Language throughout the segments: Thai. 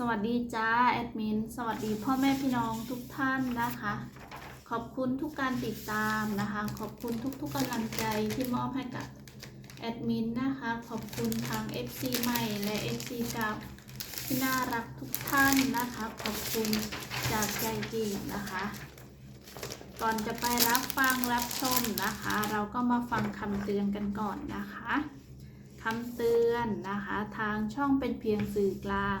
สวัสดีจ้าแอดมิน สวัสดีพ่อแม่พี่น้องทุกท่านนะคะ ขอบคุณทุกการติดตามนะคะ ขอบคุณทุกๆกำลังใจที่มอบให้กับแอดมินนะคะ ขอบคุณทาง FC ใหม่และ FC เก่าที่น่ารักทุกท่านนะคะ ขอบคุณจากใจจริงนะคะ ก่อนจะไปรับฟังรับชมนะคะ เราก็มาฟังคำเตือนกันก่อนนะคะคำเตือนนะคะ ทางช่องเป็นเพียงสื่อกลาง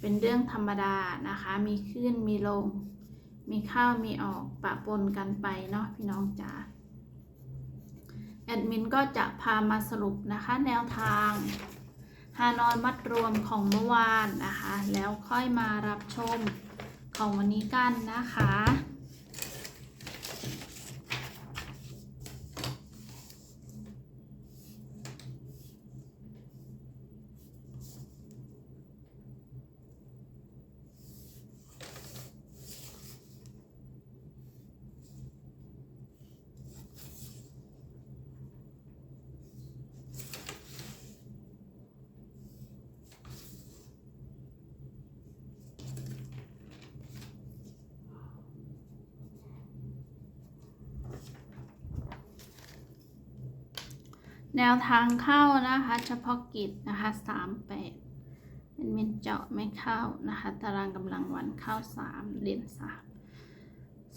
เป็นเรื่องธรรมดานะคะ มีขึ้นมีลง มีเข้ามีออกปะปนกันไปเนาะพี่น้องจ๋าแอดมินก็จะพามาสรุปนะคะแนวทางฮานอนมัดรวมของเมื่อวานนะคะ แล้วค่อยมารับชมของวันนี้กันนะคะ แนวทางเข้านะคะเฉพาะกิจนะคะสามแปดเป็นเมนเจาะไม่เข้านะคะตารางกำลังวันเข้าสามเด่นสาม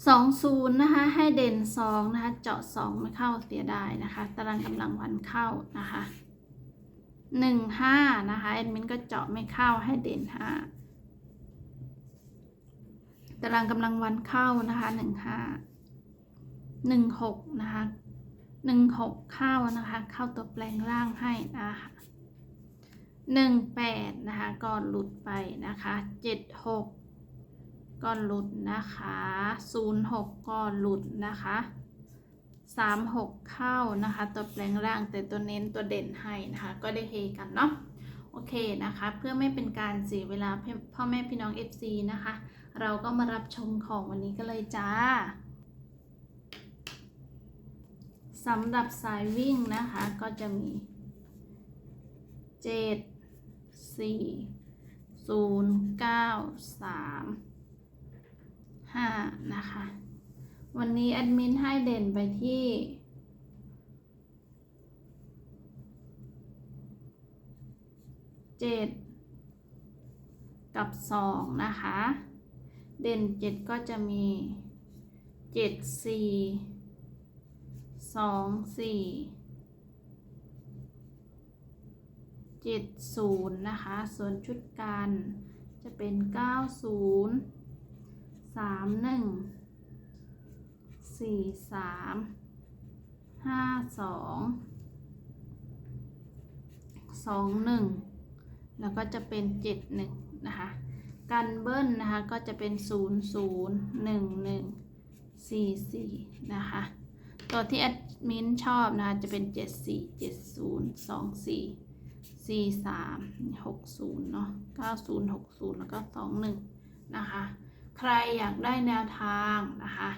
สองศูนย์นะคะให้เด่นสองนะคะเจาะสองไม่เข้าเสียดายนะคะตารางกำลังวันเข้านะคะหนึ่งห้านะคะแอดมินก็เจาะไม่เข้าให้เด่นห้าตารางกำลังวันเข้านะคะหนึ่งห้าหนึ่งหกนะคะ หนึ่งหกเข้านะคะเข้าตัวแปลงร่างให้นะคะหนึ่งแปดนะคะก่อนหลุดไปนะคะเจ็ดหกก่อนหลุดนะคะศูนย์หกก่อนหลุดนะคะสามหกเข้านะคะตัวแปลงร่างแต่ตัวเน้นตัวเด่นให้นะคะก็ได้เฮกันเนาะโอเคนะคะเพื่อไม่เป็นการเสียเวลาพ่อแม่พี่น้อง FC นะคะ เราก็มารับชมของวันนี้กันเลยจ้า สำหรับสายวิ่งนะคะก็จะมี 7 4 0 9 3 5 นะคะ วันนี้แอดมินให้เด่นไปที่7กับ2นะคะ เด่น7ก็จะมี7 4ส สองสี่เจ็ดศูนย์นะคะ ส่วนชุดกันจะเป็นเก้าศูนย์สามหนึ่งสี่สามห้าสองสองหนึ่งแล้วก็จะเป็นเจ็ดหนึ่งนะคะกันเบิ้ลนะคะก็จะเป็นศูนย์ศูนย์หนึ่งหนึ่งสี่สี่นะคะ ตัวที่แอดมินชอบนะคะจะเป็น 7 4 7 0 2 4 4 3 6 0เนาะ9 0 6 0 แล้วก็ 2 1 นะคะ ใครอยากได้แนวทางนะคะ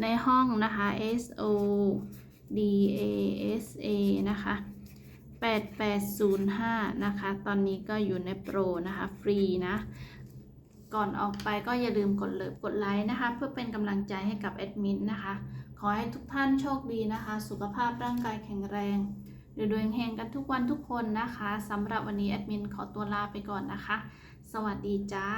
ในห้องนะคะ S O D A S A นะคะ 8805 นะคะ ตอนนี้ก็อยู่ในโปรนะคะ ฟรีนะ ก่อนออกไปก็อย่าลืมกดเลิฟกดไลค์นะคะ เพื่อเป็นกำลังใจให้กับแอดมินนะคะ ขอให้ทุกท่านโชคดีนะคะ สุขภาพร่างกายแข็งแรงเดือดเฮงกันทุกวันทุกคนนะคะสำหรับวันนี้แอดมินขอตัวลาไปก่อนนะคะ สวัสดีจ้า